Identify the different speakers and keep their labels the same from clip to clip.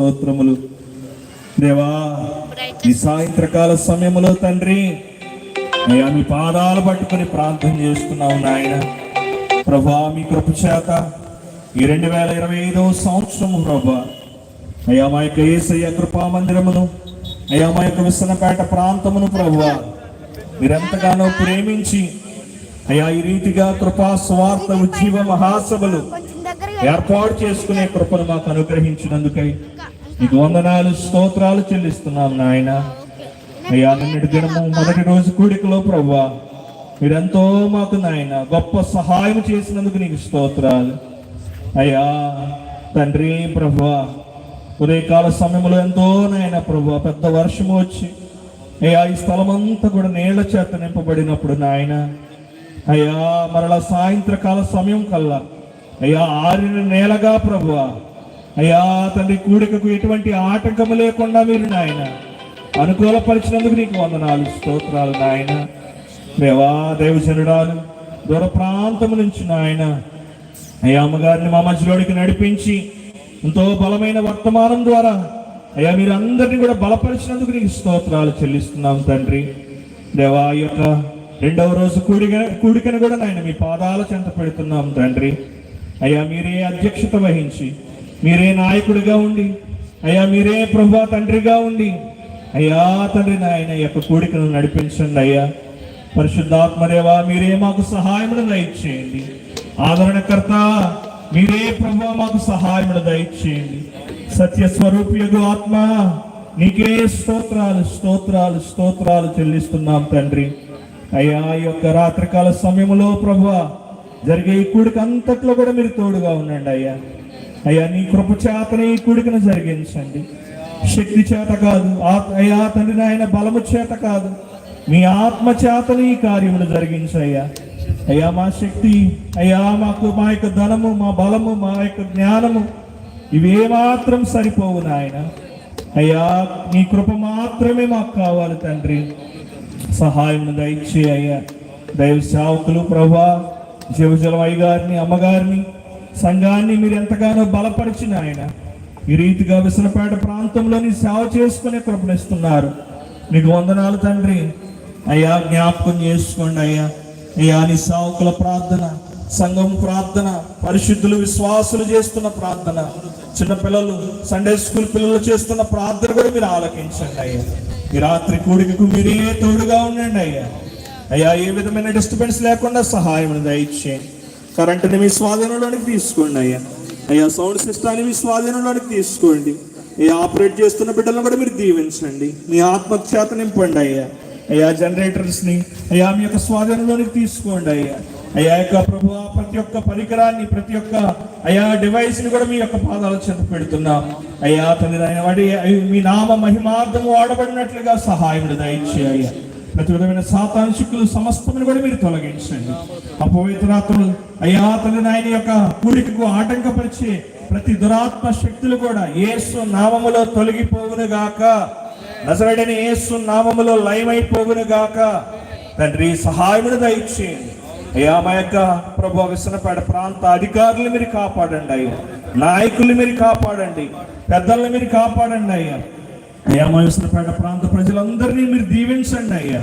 Speaker 1: స్తోత్రములు. దేవా ఈ సాయంత్రకాల సమయములో తండ్రి అయ్యా మీ పాదాలు పట్టుకొని ప్రార్థన చేస్తున్నావు నాయన. ప్రభా మీ కృప చేత ఈ రెండు వేల ఇరవై ఐదవ సంవత్సరము ప్రభా అయ్యా మా యొక్క ఏసయ్య కృపా మందిరమును అయ్యా మా యొక్క విసనపేట ప్రాంతమును ప్రభా మీరెంతగానో ప్రేమించి అయ్యా ఈ రీతిగా కృపా స్వార్థ ఉజ్జీవ మహాసభలు ఏర్పాటు చేసుకునే కృపను మాకు అనుగ్రహించినందుకై నీకు వందనాలు స్తోత్రాలు చెల్లిస్తున్నాం నాయన. అయ్యా నిన్నటి దినము మొదటి రోజు కూడికలో ప్రవ్వా. మీరెంతో మాకు నాయన గొప్ప సహాయం చేసినందుకు నీకు స్తోత్రాలు. అయ్యా తండ్రి ప్రభా ఉదయకాల సమయంలో ఎంతో నాయన ప్రభా పెద్ద వర్షము వచ్చి అయ్యా ఈ స్థలమంతా కూడా నీళ్ళ చేత నింపబడినప్పుడు నాయన. అయ్యా మరలా సాయంత్రకాల సమయం కల్లా అయ్యా ఆరిన నేలగా ప్రభు అయ్యా తండ్రి కూడికకు ఎటువంటి ఆటంకము లేకుండా మీరు నాయన అనుకూలపరిచినందుకు నీకు వందనాలు స్తోత్రాలు నాయన. దేవా దైవజనుడాలు దూర ప్రాంతము నుంచి నాయన అయ్యా అమ్మగారిని మా మధ్యలోనికి నడిపించి ఎంతో బలమైన వర్తమానం ద్వారా అయ్యా మీరు అందరినీ కూడా బలపరిచినందుకు నీకు స్తోత్రాలు చెల్లిస్తున్నాం తండ్రి. దేవా యొక్క రెండవ రోజు కూడిక కూడికను కూడా నాయన మీ పాదాల చెంత పెడుతున్నాం తండ్రి. అయ్యా మీరే అధ్యక్షత వహించి మీరే నాయకుడిగా ఉండి అయ్యా మీరే ప్రభా తండ్రిగా ఉండి అయ్యా తండ్రి నాయన యొక్క కోరికను నడిపించండి అయ్యా. పరిశుద్ధాత్మదేవా మీరే మాకు సహాయమును దయచేయండి. ఆదరణకర్త మీరే ప్రభు మాకు సహాయమును దయచేయండి. సత్య స్వరూపియగు ఆత్మ నీకే స్తోత్రాలు స్తోత్రాలు స్తోత్రాలు చెల్లిస్తున్నాం తండ్రి. అయ్యా ఈ యొక్క రాత్రికాల సమయంలో ప్రభు జరిగే ఈ కూడికి అంతట్లో కూడా మీరు తోడుగా ఉండండి అయ్యా. అయ్యా నీ కృపచేతనే ఈ కుడికను జరిగించండి. శక్తి చేత కాదు ఆత్- అయ్యా తండ్రి నాయన బలము చేత కాదు. మీ ఆత్మ చేతని ఈ కార్యములు జరిగించయ్యా. అయ్యా మా శక్తి అయ్యా మాకు మా యొక్క ధనము మా బలము మా యొక్క జ్ఞానము ఇవేమాత్రం సరిపోవు నాయన. అయ్యా నీ కృప మాత్రమే మాకు కావాలి తండ్రి. సహాయం దయచే అయ్యా. దైవ సేవకులు ప్రభా జీవజలం అయ్యగారిని అమ్మగారిని సంఘాన్ని మీరు ఎంతగానో బలపరిచిన ఆయన. ఈ రీతిగా విసనపేట ప్రాంతంలోని సేవ చేసుకునే కృపణిస్తున్నారు. మీకు వందనాలు తండ్రి. అయ్యా జ్ఞాపకం చేసుకోండి అయ్యా. అయ్యా నీ సేవకుల ప్రార్థన సంఘం ప్రార్థన పరిశుద్ధులు విశ్వాసులు చేస్తున్న ప్రార్థన చిన్నపిల్లలు సండే స్కూల్ పిల్లలు చేస్తున్న ప్రార్థన కూడా మీరు ఆలకించండి అయ్యా. ఈ రాత్రి కూడికకు మీరే తోడుగా ఉండండి అయ్యా. అయ్యా ఏ విధమైన డిస్టర్బెన్స్ లేకుండా సహాయం దయచేయండి. కరెంటుని మీ స్వాధీనంలోనికి తీసుకోండి అయ్యా. అయ్యా సౌండ్ సిస్టాన్ని మీ స్వాధీనంలోనికి తీసుకోండి. ఈ ఆపరేట్ చేస్తున్న బిడ్డలను కూడా మీరు దీవించండి. మీ ఆత్మ నింపండి అయ్యా. అయ్యా జనరేటర్స్ని అయ్యా మీ యొక్క స్వాధీనంలోనికి తీసుకోండి అయ్యా. అయ్యా యొక్క ప్రభు ప్రతి ఒక్క పరికరాన్ని ప్రతి ఒక్క అయ్యా డివైస్ని కూడా మీ యొక్క పాదాల చెంత పెడుతున్నాం. అయ్యా తండ్రి వాడి మీ నామ మహిమార్థం వాడబడినట్లుగా సహాయం దయచేయ్యా ప్రతి విధమైన సాతాను శుక్లు సమస్తమును కూడా మీరు తొలగించండి. అపవిత్రాత్మలు అయ్యా తల్లి నాయన యొక్క కూడికకు ఆటంకపరిచే ప్రతి దురాత్మ శక్తులు కూడా ఏసు నామములో తొలగిపోవును గాక. నజరడని యేసు నామములో లయమైపోవును గాక. తండ్రి సహాయమును దయచేయండి. అయ్యా మా యొక్క ప్రభు విసనపేట ప్రాంత అధికారులు మీరు కాపాడండి అయ్యా. నాయకులు మీరు కాపాడండి. పెద్దల్ని మీరు కాపాడండి అయ్యా. అయ్యా మా విసనపేట ప్రాంత ప్రజలందరినీ మీరు దీవించండి అయ్యా.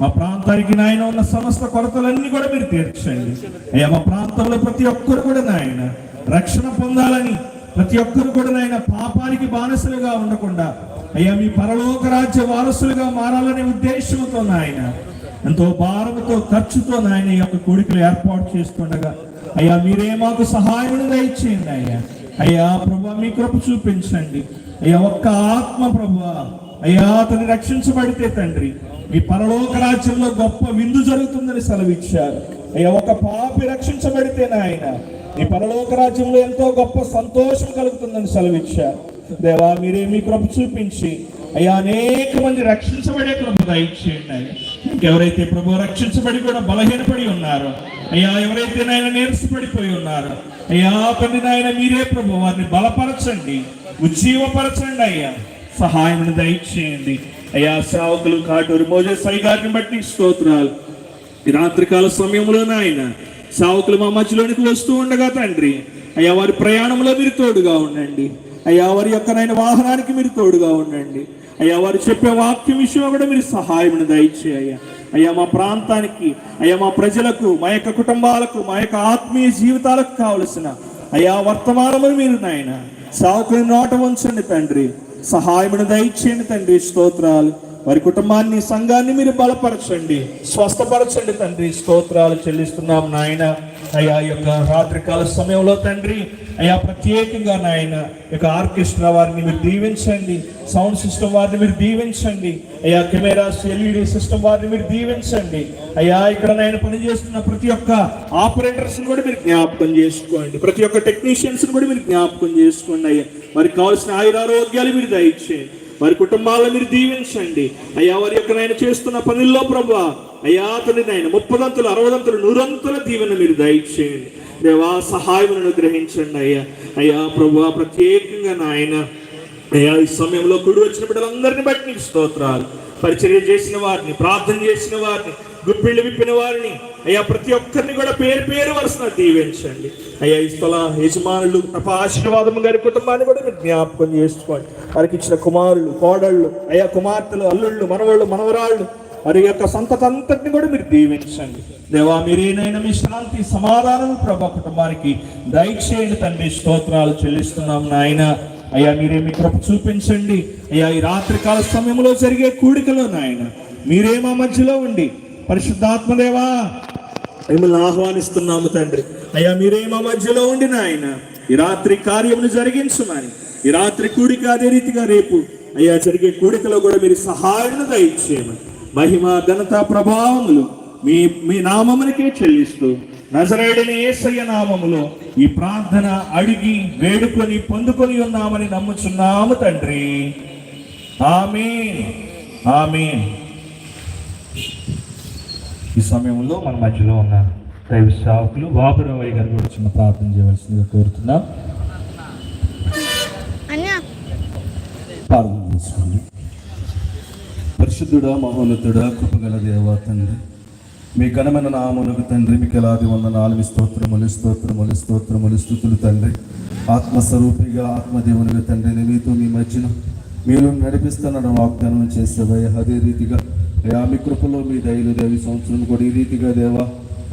Speaker 1: మా ప్రాంతానికి నాయన ఉన్న సమస్త కొరతలన్నీ కూడా మీరు తీర్చండి. అయ్యా మా ప్రాంతంలో ప్రతి ఒక్కరు కూడా నాయన రక్షణ పొందాలని ప్రతి ఒక్కరు కూడా నాయన పాపానికి బానిసలుగా ఉండకుండా అయ్యా మీ పరలోక రాజ్య వారసులుగా మారాలనే ఉద్దేశంతో నాయన ఎంతో భారముతో ఖర్చుతో నాయన ఈ యొక్క కోడికలు ఏర్పాటు చేసుకుండగా అయ్యా మీరే మాకు సహాయం దయచేయండి అయ్యా. అయ్యా ప్రభా మీ కృప చూపించండి. అయ్యా ఒక్క ఆత్మ ప్రభు అయ్యా అతని రక్షించబడితే తండ్రి. మీ పరలోక రాజ్యంలో గొప్ప విందు జరుగుతుందని సెలవిచ్చారు. అయ్యా ఒక పాపి రక్షించబడితే నాయన ఈ పరలోక రాజ్యంలో ఎంతో గొప్ప సంతోషం కలుగుతుందని సెలవిచ్చారు. దేవా మీరే మీ కృప చూపించి అయ్యా అనేక మంది రక్షించబడే కృప దయచేయండి అయ్యా ఎవరైతే ప్రభు రక్షించబడి కూడా బలహీనపడి ఉన్నారో అయ్యా ఎవరైతే నాయన నీరసపడిపోయి ఉన్నారో అయ్యా తండ్రి నాయన మీరే ప్రభు వారిని బలపరచండి ఉజ్జీవపరచండి అయ్యా. సహాయం దయచేయండి. అయ్యా సేవకులు కాటూరు మోజే సై గారిని బట్టి స్తోత్రాలు. ఈ రాత్రికాల సమయంలో నాయన సావకులు మా మధ్యలోనికి వస్తూ ఉండగా తండ్రి అయ్యా వారి ప్రయాణంలో మీరు తోడుగా ఉండండి. అయ్యా వారి యొక్క నాయన వాహనానికి మీరు తోడుగా ఉండండి. అయ్యా వారు చెప్పే వాక్యం విషయంలో కూడా మీరు సహాయం దయచేయ అయ్యా అయ్యా మా ప్రాంతానికి అయ్యా మా ప్రజలకు మా యొక్క కుటుంబాలకు మా యొక్క ఆత్మీయ జీవితాలకు కావలసిన అయ్యా వర్తమానములు మీరు నాయన. సాకుని నోట ఉంచండి తండ్రి. సహాయమును దయచేయండి తండ్రి. స్తోత్రాలు. వారి కుటుంబాన్ని సంఘాన్ని మీరు బలపరచండి. స్వస్థపరచండి తండ్రి. స్తోత్రాలు చెల్లిస్తున్నాం నాయన. అయ్యా యొక్క రాత్రికాల సమయంలో తండ్రి అయ్యా ప్రత్యేకంగా నాయన యొక్క ఆర్కెస్ట్రా వారిని మీరు దీవించండి. సౌండ్ సిస్టమ్ వారిని మీరు దీవించండి. అయ్యా కెమెరాస్ ఎల్ఈడి సిస్టమ్ వారిని మీరు దీవించండి. అయ్యా ఇక్కడ నాయన పనిచేస్తున్న ప్రతి ఒక్క ఆపరేటర్స్ కూడా మీరు జ్ఞాపకం చేసుకోండి. ప్రతి ఒక్క టెక్నీషియన్స్ కూడా మీరు జ్ఞాపకం చేసుకోండి అయ్యా. వారికి కావాల్సిన ఆయురారోగ్యాలు మీరు దయచేయండి. వారి కుటుంబాలను మీరు దీవించండి. అయ్యా వారి యొక్క నాయన చేస్తున్న పనుల్లో ప్రభా అయ్యా అతని నాయన ముప్పదంతులు అరవదంతులు నూరంతుల దీవెన మీరు దయచేయండి. దేవా సహాయములను గ్రహించండి అయ్యా. అయ్యా ప్రభు ప్రత్యేకంగా నాయన అయ్యా ఈ సమయంలో కుడి వచ్చిన బిడ్డలందరినీ బట్టి నీకు స్తోత్రాలు. పరిచర్య చేసిన వారిని ప్రార్థన చేసిన వారిని గుప్పిళ్ళు విప్పిన వారిని. అయ్యా ప్రతి ఒక్కరిని కూడా పేరు పేరు వరుసన దీవించండి. అయ్యా ఈ స్థల యజమానులు తప్ప ఆశీర్వాదం గారి కుటుంబాన్ని కూడా మీరు జ్ఞాపకం చేసుకోండి. వారికి ఇచ్చిన కుమారులు కోడళ్ళు అయ్యా కుమార్తెలు అల్లుళ్ళు మనవాళ్ళు మనవరాళ్ళు వారి యొక్క సంతతంతటిని కూడా మీరు దీవించండి. దేవా మీరేనైనా మీ శాంతి సమాధానం ప్రభా కుటుంబానికి దయచేయండి తండ్రి. స్తోత్రాలు చెల్లిస్తున్నాం నాయన. అయ్యా మీరే మీ కృప చూపించండి. అయ్యా ఈ రాత్రికాల సమయంలో జరిగే కూడికలో నాయన. మీరే మా మధ్యలో ఉండి పరిశుద్ధాత్మదేవా మిమ్మల్ని ఆహ్వానిస్తున్నాము తండ్రి. అయ్యా మీరే మా మధ్యలో ఉండి నాయన ఈ రాత్రి కార్యమును జరిగించమని ఈ రాత్రి కూడిక అదే రీతిగా రేపు అయ్యా జరిగే కూడికలో కూడా మీరు సహాయం దయచేయమని. మహిమ ఘనత ప్రభావములు మీ మీ నామమునికే చెల్లిస్తూ నజరేయుడిని యేసయ్య నామములో ఈ ప్రార్థన అడిగి వేడుకొని పొందుకొని ఉన్నామని నమ్ముచున్నాము తండ్రి. ఆమేన్. ఆమేన్. ఈ సమయంలో మన మధ్యలో ఉన్న దైవ సేవకులు బాబురావయ్య గారు కూడా చిన్న ప్రార్థన చేయవలసిందిగా కోరుతున్నాం.
Speaker 2: అన్నా.
Speaker 3: ప్రార్థన చేసుకోండి పరిశుద్ధుడా మహోన్నతుడా కృపగల దేవా తండ్రి మీ ఘనమైన నామమునకు తండ్రి మీకు ఎలాది వందనాలు స్తోత్రములు స్తోత్రములు స్తోత్రములు స్థుతులు తండ్రి. ఆత్మస్వరూపిగా ఆత్మదేవునిగా తండ్రి మీతో మీ మధ్యన మీరు నడిపిస్తున్న వాగ్దానం చేసేవయ్య అదే రీతిగా అయా మీ కృపలో మీ దయలు దేవి సంవత్సరం కూడా ఈ రీతిగా దేవా.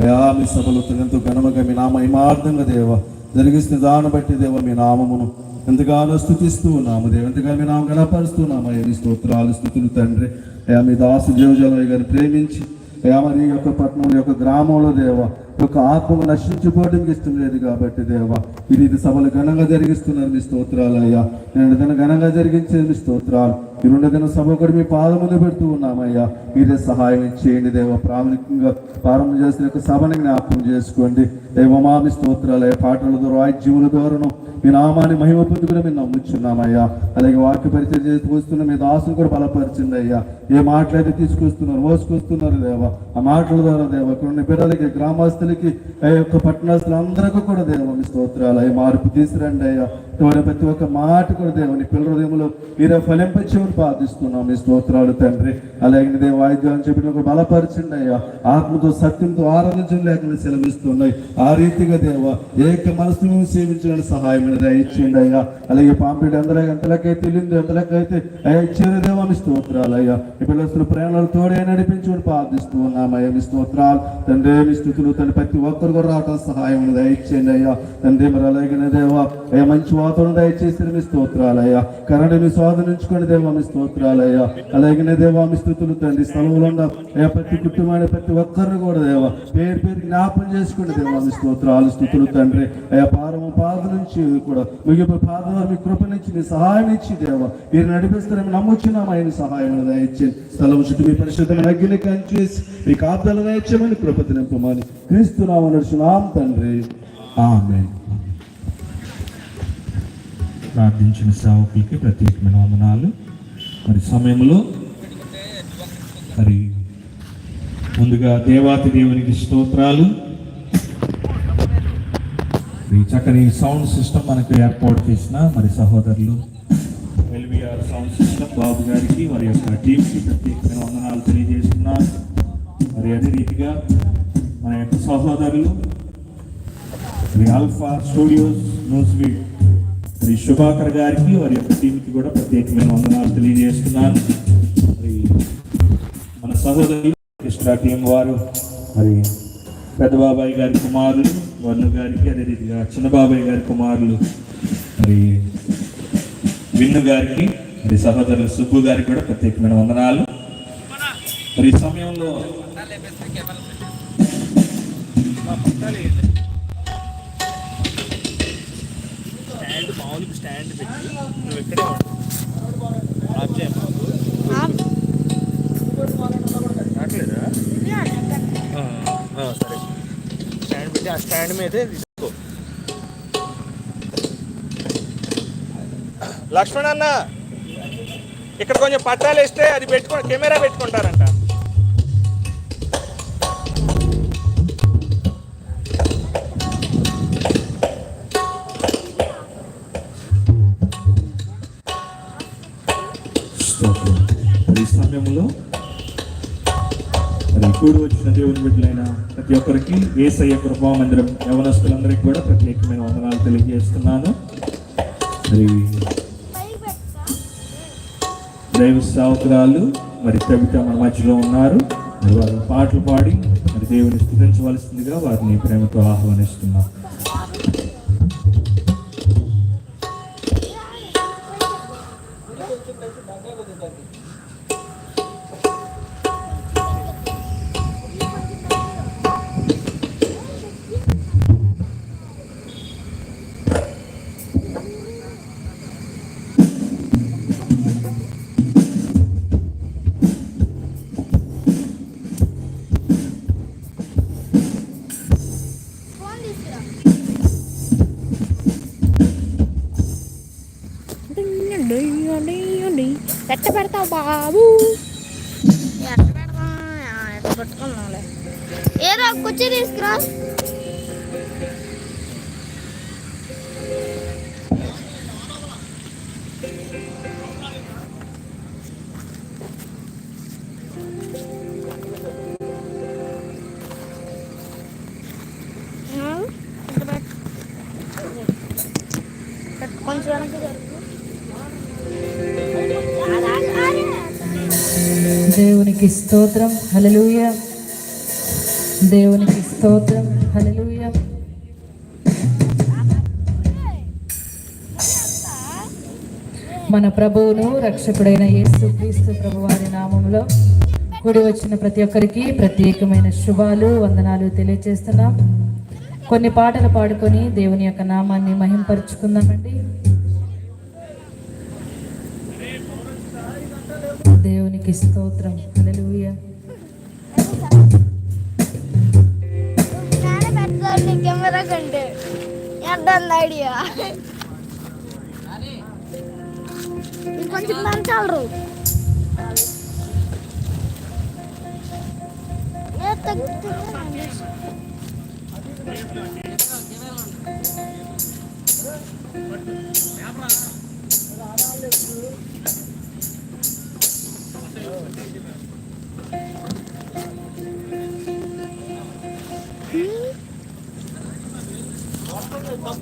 Speaker 3: అయా మీ సభలో ఎంతో ఘనముగా మీ నామ హిమార్థంగా దేవ. జరిగిస్తున్న దాన్ని బట్టి దేవ మీ నామమును ఎంతగానో స్థుతిస్తూ ఉన్నాము దేవ. ఎంతగానో మీ నామ గణపరుస్తున్నాము అయ్యా మీ స్తోత్రాలు స్థుతులు తండ్రి. అయా మీ దాసు జీవజాలయ్య గారిని ప్రేమించి అయా మరి ఈ యొక్క పట్టణం యొక్క గ్రామంలో దేవ యొక్క ఆత్మను నశించిపోవడం ఇష్టం లేదు కాబట్టి దేవ. ఇది సభలు ఘనంగా జరిగిస్తున్నారు మీ స్తోత్రాలు అయ్యా. నేను ఘనంగా జరిగించేది మీ స్తోత్రాలు. ఈ రెండు సభ కూడా మీ పాదములు పెడుతూ ఉన్నామయ్యా. మీరే సహాయం చేయండి దేవ. ప్రాముఖ్యంగా ప్రారంభం చేసిన యొక్క సభని జ్ఞాపకం చేసుకోండి. దేవమా మీ పాటల ద్వారా వాయిద్యముల ద్వారాను మీ నామాన్ని మహిమ పొందుకుని మేము నమ్ముచున్నామయ్యా. అలాగే వాక్య పరిచయం చేసుకొస్తున్న వస్తున్న మీ దాసును కూడా బలపరిచింది అయ్యా. ఏ మాటలైతే తీసుకొస్తున్నారు మోసుకొస్తున్నారు దేవ ఆ మాటల ద్వారా దేవ కొన్ని బిడ్డలకి గ్రామస్తులకి ఆ యొక్క పట్టణస్తులందరికీ కూడా దేవ మీ స్తోత్రాలు అయ్యా మార్పు తీసురండి అయ్యా. ఎవరి ప్రతి ఒక్క మాట కూడా దేవుని పిల్లల హృదయంలో మీరే ఫలింపచేవని ప్రార్థిస్తున్నాం. మీ స్తోత్రాలు తండ్రి. అలాగే దేవ వాయిద్యాన్ని చెప్పిన ఒక బలపరచండి అయ్యా. ఆత్మతో సత్యంతో ఆరాధించడం లేకుండా సెలవిస్తున్నాయి. ఆ రీతిగా దేవ ఏక మనసును సేవించడానికి సహాయం దయచేయండి అయ్యా. అలాగే పాంపిడి అందరూ ఎంతలకైతే తెలియదు ఎంతలకైతే అయ్యా ఇచ్చారు దేవ మీ స్తోత్రాలు అయ్యా. ఈ పిల్లల ప్రేమలు తోడే నడిపించుకుని ప్రార్థిస్తూ ఉన్నామయ్యా మీ స్తోత్రాలు తండ్రి మీ స్థుతులు తండ్రి ప్రతి ఒక్కరు కూడా రావటం సహాయం దయచేయండి అయ్యా. తండ్రి మరి అలాగే దేవ అయ్యా మంచి వాతావరణం దయచేసిన మీ స్తోత్రాలయ్యా. కరెంట్ మీ స్వాధీనించుకోండి దేవా మీ స్తోత్రాలు అయ్యా అలాగే దేవా మీ స్థుతులు తండ్రి స్థలంలో ఉన్న అయ్యా ప్రతి కుటుంబాన్ని ప్రతి ఒక్కరిని కూడా దేవా పేరు పేరు జ్ఞాపం చేసుకుని దేవా మీ స్తోత్రాలు స్థుతులు తండ్రి. అయ్యా పారమ పాద నుంచి కూడా ముగింపు పాద మీ కృప నుంచి మీ సహాయం ఇచ్చి దేవా మీరు నడిపిస్తారని నమ్ముచున్నాం ఆయన సహాయం దయచేసి స్థలం చుట్టూ మీ పరిశుద్ధమైన అగ్ని కంచేసి మీ కాపుదలు దయచేయమని కృపతి నింపమని క్రీస్తు నామ నడుచున్నాం తండ్రి. ఆమె
Speaker 1: ప్రార్థించిన సేవకులకి ప్రత్యేకమైన వందనాలు. మరి సమయంలో మరి ముందుగా దేవాతి దేవునికి స్తోత్రాలు. ఈ చక్కని సౌండ్ సిస్టమ్ మనకు ఏర్పాటు చేసిన మరి సహోదరులు ఎల్విఆర్ సౌండ్ సిస్టమ్ బాబు గారికి వారి యొక్క టీంకి ప్రత్యేకమైన వందనాలు తెలియజేస్తున్నాను మరి అదే రీతిగా మన యొక్క సహోదరులు the alpha studios news week మరి శుభాకర్ గారికి వారి యొక్క టీంకి కూడా ప్రత్యేకమైన వందనాలు తెలియజేస్తున్నాను. మరి మన సహోదరులు కృష్ణ టీం వారు మరి పెద్ద బాబాయ్ గారి కుమారులు వర్ణ గారికి అదే రీతిగా చిన్న బాబాయ్ గారి కుమారులు మరి విన్ను గారికి మరి సహోదరులు సుబ్బు గారికి కూడా ప్రత్యేకమైన వందనాలు. మరి ఈ సమయంలో
Speaker 2: స్టాండ్ పెట్టి నువ్వు ఇక్కడే. ఆఫ్ ఆ, సరే. స్టాండ్ పెట్టి ఆ స్టాండ్ మీదే తీసుకో. లక్ష్మణ్ అన్న ఇక్కడ కొంచెం పట్టాలు వేస్తే అది పెట్టుకో కెమెరా పెట్టుకుంటారంట.
Speaker 1: కూడి వచ్చిన దేవుని బిడ్డలైన ప్రతి ఒక్కరికి ఏసయ్య కృపా మందిరం యవనస్తులందరికీ కూడా ప్రత్యేకమైన వందనాలు తెలియజేస్తున్నాను. మరి దైవ సేవకురాలు మరి కవిత మన మధ్యలో ఉన్నారు. మరి వారు పాటలు పాడి మరి దేవుని స్థుతించవలసిందిగా వారిని ప్రేమతో ఆహ్వానిస్తున్నాం.
Speaker 4: పెడతావు బాబు? ఎక్కడ పెడతాం ఎట్ట పెట్టుకున్నాంలే ఏదో ఒక కుర్చీ తీసుకురా.
Speaker 5: దేవునికి స్తోత్రం. హలలుయ దేవునికి స్తోత్రం. హలలుయ మన ప్రభువును రక్షకుడైన యేసు క్రీస్తు ప్రభు వారి నామంలో కూడి వచ్చిన ప్రతి ఒక్కరికి ప్రత్యేకమైన శుభాలు వందనాలు తెలియజేస్తున్నాం కొన్ని పాటలు పాడుకొని దేవుని యొక్క నామాన్ని మహింపరుచుకుందామండి. దేవునికి స్తోత్రం. హల్లెలూయా.
Speaker 4: నానే పెడతాను కెమెరా కంటే ఐడియా. కొంచెం దంచాలరు ఏ తగ్గితే
Speaker 2: మన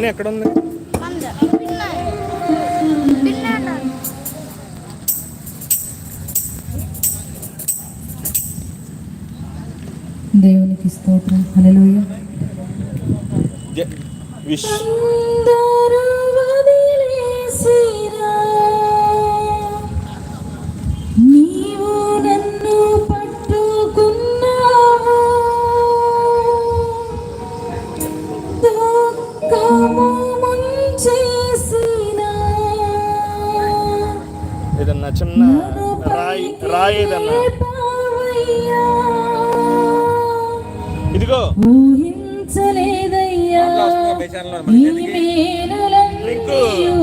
Speaker 2: పిన్ ఎక్కడ ఉంది?
Speaker 5: దేవునికి స్తోత్రం. హల్లెలూయా.
Speaker 2: విష్
Speaker 5: ఈ మేలులన్నీయు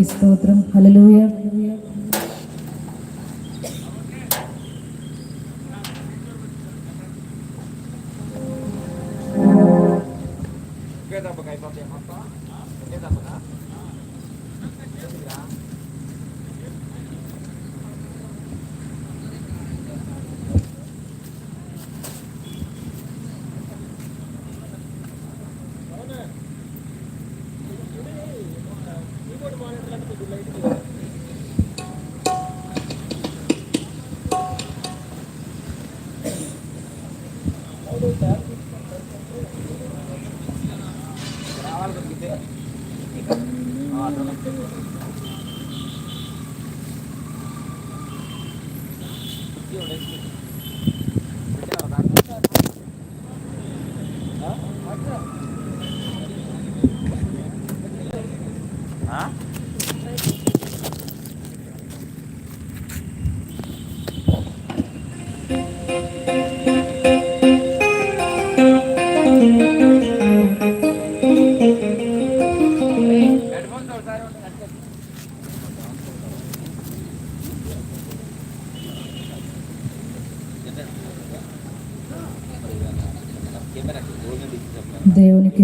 Speaker 5: దేవునికి స్తోత్రం హల్లెలూయా దేవునికి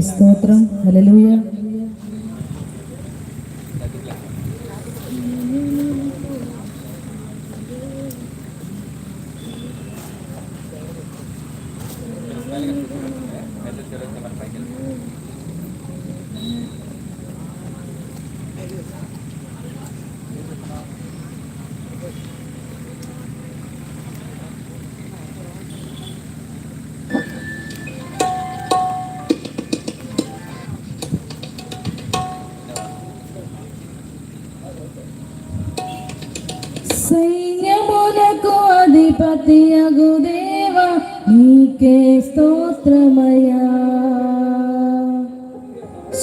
Speaker 5: స్తోత్రం హల్లెలూయా అధిపతి అగుదేవ నీకే స్తోత్రమయా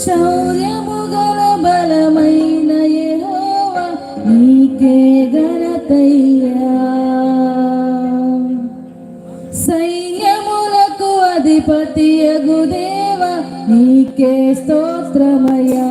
Speaker 5: శౌర్యము గల బలమైన యెహోవ నీకే ఘనతయ్యా. సైన్యములకు అధిపతి అగుదేవ నీకే స్తోత్రమయా